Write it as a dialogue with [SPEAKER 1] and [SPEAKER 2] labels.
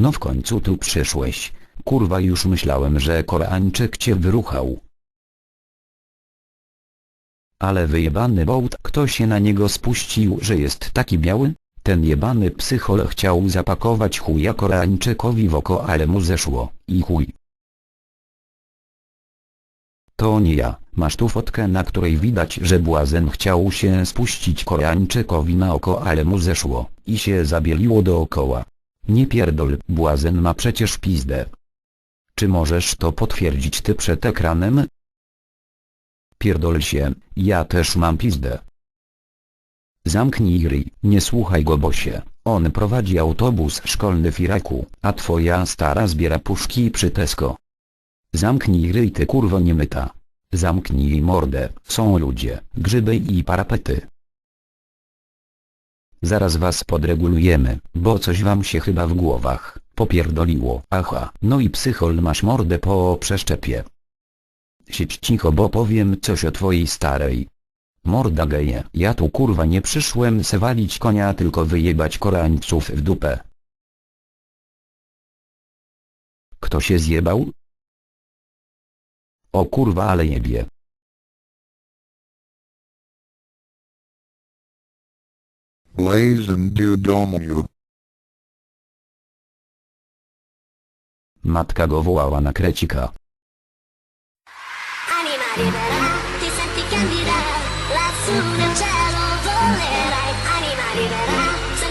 [SPEAKER 1] No w końcu tu przyszłeś. Kurwa już myślałem, że Koreańczyk cię wyruchał. Ale wyjebany bołt, kto się na niego spuścił, że jest taki biały? Ten jebany psychol chciał zapakować chuja Koreańczykowi w oko, ale mu zeszło. I chuj. To nie ja, masz tu fotkę na której widać, że błazen chciał się spuścić Koreańczykowi na oko, ale mu zeszło, i się zabieliło dookoła. Nie pierdol, błazen ma przecież pizdę. Czy możesz to potwierdzić ty przed ekranem? Pierdol się, ja też mam pizdę. Zamknij ryj, nie słuchaj go bosie, on prowadzi autobus szkolny w Iraku, a twoja stara zbiera puszki przy Tesco. Zamknij ryj ty kurwo niemyta. Zamknij mordę, są ludzie, grzyby i parapety. Zaraz was podregulujemy, bo coś wam się chyba w głowach popierdoliło. Aha, no i psychol masz mordę po przeszczepie. Siedź cicho bo powiem coś o twojej starej. Morda geje, ja tu kurwa nie przyszłem se walić konia tylko wyjebać korańców w dupę. Kto się zjebał? O kurwa ale jebie.
[SPEAKER 2] Blazing Dudomu.
[SPEAKER 1] Matka go wołała na krecika.
[SPEAKER 3] Anima libera, ti senti candida, lassù nel cielo libera,